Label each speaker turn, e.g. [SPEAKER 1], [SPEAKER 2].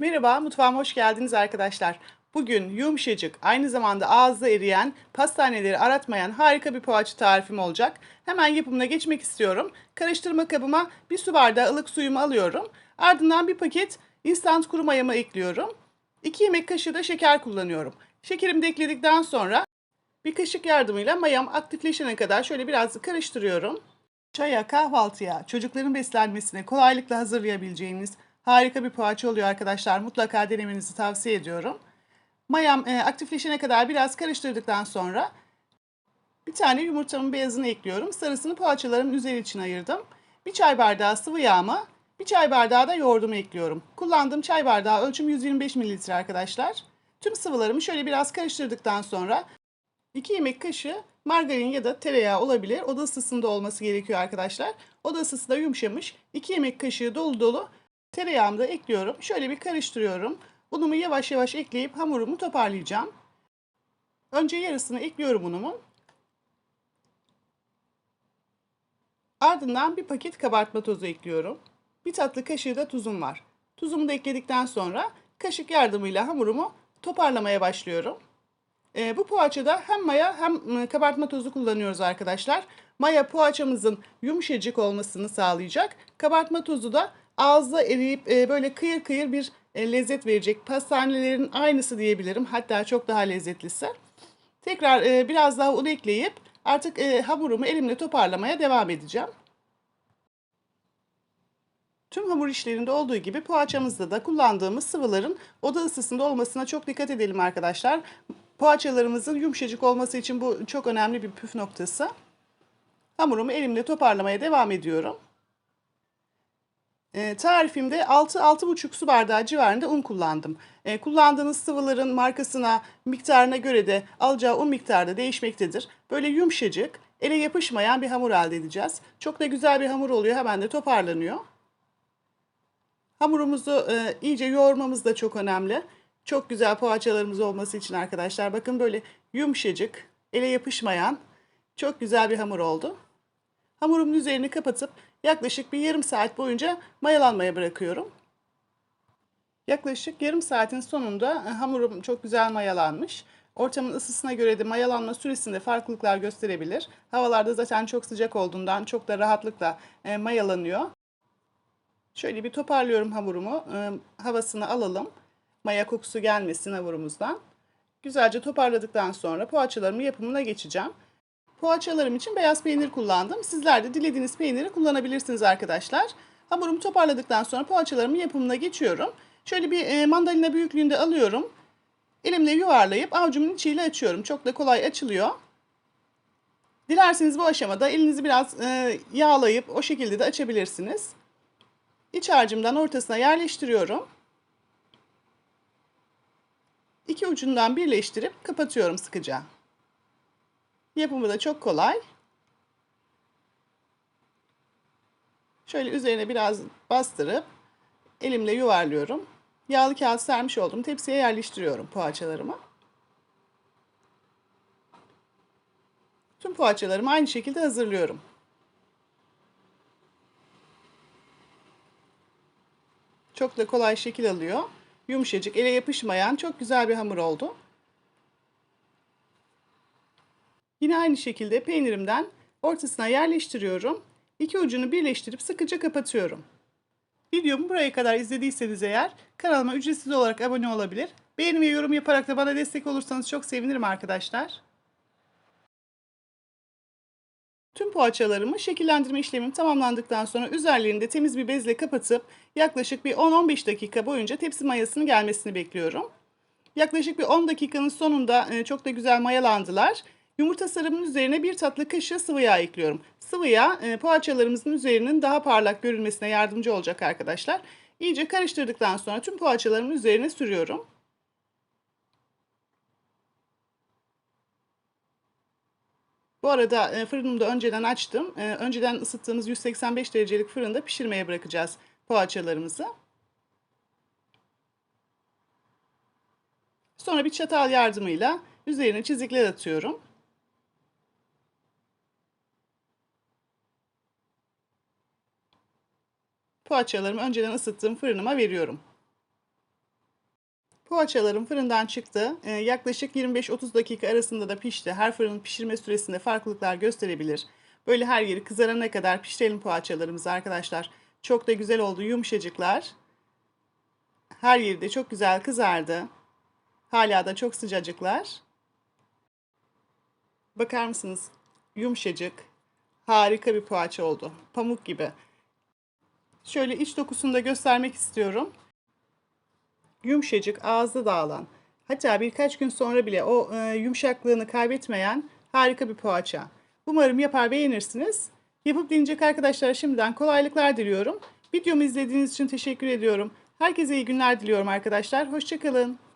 [SPEAKER 1] Merhaba, mutfağıma hoş geldiniz arkadaşlar. Bugün yumuşacık, aynı zamanda ağızda eriyen, pastaneleri aratmayan harika bir poğaça tarifim olacak. Hemen yapımına geçmek istiyorum. Karıştırma kabıma bir su bardağı ılık suyumu alıyorum. Ardından bir paket instant kuru mayamı ekliyorum. 2 yemek kaşığı da şeker kullanıyorum. Şekerimi de ekledikten sonra bir kaşık yardımıyla mayam aktifleşene kadar şöyle biraz karıştırıyorum. Çaya, kahvaltıya, çocukların beslenmesine kolaylıkla hazırlayabileceğiniz harika bir poğaça oluyor arkadaşlar. Mutlaka denemenizi tavsiye ediyorum. Mayam e, aktifleşene kadar biraz karıştırdıktan sonra bir tane yumurtamın beyazını ekliyorum. Sarısını poğaçalarımın üzeri için ayırdım. Bir çay bardağı sıvı yağımı, bir çay bardağı da yoğurdumu ekliyorum. Kullandığım çay bardağı ölçüm 125 mililitre arkadaşlar. Tüm sıvılarımı şöyle biraz karıştırdıktan sonra 2 yemek kaşığı margarin ya da tereyağı olabilir. Oda ısısında olması gerekiyor arkadaşlar. Oda ısısı da yumuşamış. 2 yemek kaşığı dolu dolu tereyağımı da ekliyorum. Şöyle bir karıştırıyorum. Unumu yavaş yavaş ekleyip hamurumu toparlayacağım. Önce yarısını ekliyorum unumun. Ardından bir paket kabartma tozu ekliyorum. Bir tatlı kaşığı da tuzum var. Tuzumu da ekledikten sonra kaşık yardımıyla hamurumu toparlamaya başlıyorum. E, bu poğaçada hem maya hem e, kabartma tozu kullanıyoruz arkadaşlar. Maya poğaçamızın yumuşacık olmasını sağlayacak. Kabartma tozu da ağızda eriyip e, böyle kıyır kıyır bir e, lezzet verecek. Pastanelerin aynısı diyebilirim. Hatta çok daha lezzetlisi. Tekrar e, biraz daha un ekleyip artık e, hamurumu elimle toparlamaya devam edeceğim. Tüm hamur işlerinde olduğu gibi poğaçamızda da kullandığımız sıvıların oda ısısında olmasına çok dikkat edelim arkadaşlar. Poğaçalarımızın yumuşacık olması için bu çok önemli bir püf noktası. Hamurumu elimle toparlamaya devam ediyorum. E, tarifimde 6-6,5 su bardağı civarında un kullandım. E, kullandığınız sıvıların markasına, miktarına göre de alacağı un miktarı da değişmektedir. Böyle yumuşacık, ele yapışmayan bir hamur elde edeceğiz. Çok da güzel bir hamur oluyor, hemen de toparlanıyor. Hamurumuzu e, iyice yoğurmamız da çok önemli. Çok güzel poğaçalarımız olması için arkadaşlar. Bakın böyle yumuşacık, ele yapışmayan çok güzel bir hamur oldu. Hamurumun üzerini kapatıp yaklaşık bir yarım saat boyunca mayalanmaya bırakıyorum. Yaklaşık yarım saatin sonunda e, hamurum çok güzel mayalanmış. Ortamın ısısına göre de mayalanma süresinde farklılıklar gösterebilir. Havalarda zaten çok sıcak olduğundan çok da rahatlıkla e, mayalanıyor. Şöyle bir toparlıyorum hamurumu. E, havasını alalım. Maya kokusu gelmesin hamurumuzdan. Güzelce toparladıktan sonra poğaçalarımı yapımına geçeceğim. Poğaçalarım için beyaz peynir kullandım. Sizler de dilediğiniz peyniri kullanabilirsiniz arkadaşlar. Hamurumu toparladıktan sonra poğaçalarımın yapımına geçiyorum. Şöyle bir e, mandalina büyüklüğünde alıyorum. Elimle yuvarlayıp avucumun içiyle açıyorum. Çok da kolay açılıyor. Dilerseniz bu aşamada elinizi biraz e, yağlayıp o şekilde de açabilirsiniz. İç harcımdan ortasına yerleştiriyorum. İki ucundan birleştirip kapatıyorum sıkıca. Yapımı da çok kolay. Şöyle üzerine biraz bastırıp elimle yuvarlıyorum. Yağlı kağıt sermiş olduğum tepsiye yerleştiriyorum poğaçalarımı. Tüm poğaçalarımı aynı şekilde hazırlıyorum. Çok da kolay şekil alıyor. Yumuşacık, ele yapışmayan çok güzel bir hamur oldu. Yine aynı şekilde peynirimden ortasına yerleştiriyorum. İki ucunu birleştirip sıkıca kapatıyorum. Videomu buraya kadar izlediyseniz eğer kanalıma ücretsiz olarak abone olabilir. Beğeni ve yorum yaparak da bana destek olursanız çok sevinirim arkadaşlar. Tüm poğaçalarımı şekillendirme işlemim tamamlandıktan sonra üzerlerini de temiz bir bezle kapatıp yaklaşık bir 10-15 dakika boyunca tepsi mayasının gelmesini bekliyorum. Yaklaşık bir 10 dakikanın sonunda e, çok da güzel mayalandılar. Yumurta sarımın üzerine bir tatlı kaşığı sıvı yağ ekliyorum. Sıvı yağ e, poğaçalarımızın üzerinin daha parlak görünmesine yardımcı olacak arkadaşlar. İyice karıştırdıktan sonra tüm poğaçalarımın üzerine sürüyorum. Bu arada e, fırınımı da önceden açtım. E, önceden ısıttığımız 185 derecelik fırında pişirmeye bırakacağız poğaçalarımızı. Sonra bir çatal yardımıyla üzerine çizikler atıyorum. Poğaçalarımı önceden ısıttığım fırınıma veriyorum. Poğaçalarım fırından çıktı. Ee, yaklaşık 25-30 dakika arasında da pişti. Her fırının pişirme süresinde farklılıklar gösterebilir. Böyle her yeri kızarana kadar pişirelim poğaçalarımızı arkadaşlar. Çok da güzel oldu yumuşacıklar. Her yeri de çok güzel kızardı. Hala da çok sıcacıklar. Bakar mısınız? Yumuşacık. Harika bir poğaça oldu. Pamuk gibi. Şöyle iç dokusunu da göstermek istiyorum. Yumuşacık, ağızda dağılan, hatta birkaç gün sonra bile o e, yumuşaklığını kaybetmeyen harika bir poğaça. Umarım yapar beğenirsiniz. Yapıp deneyecek arkadaşlara şimdiden kolaylıklar diliyorum. Videomu izlediğiniz için teşekkür ediyorum. Herkese iyi günler diliyorum arkadaşlar. Hoşçakalın.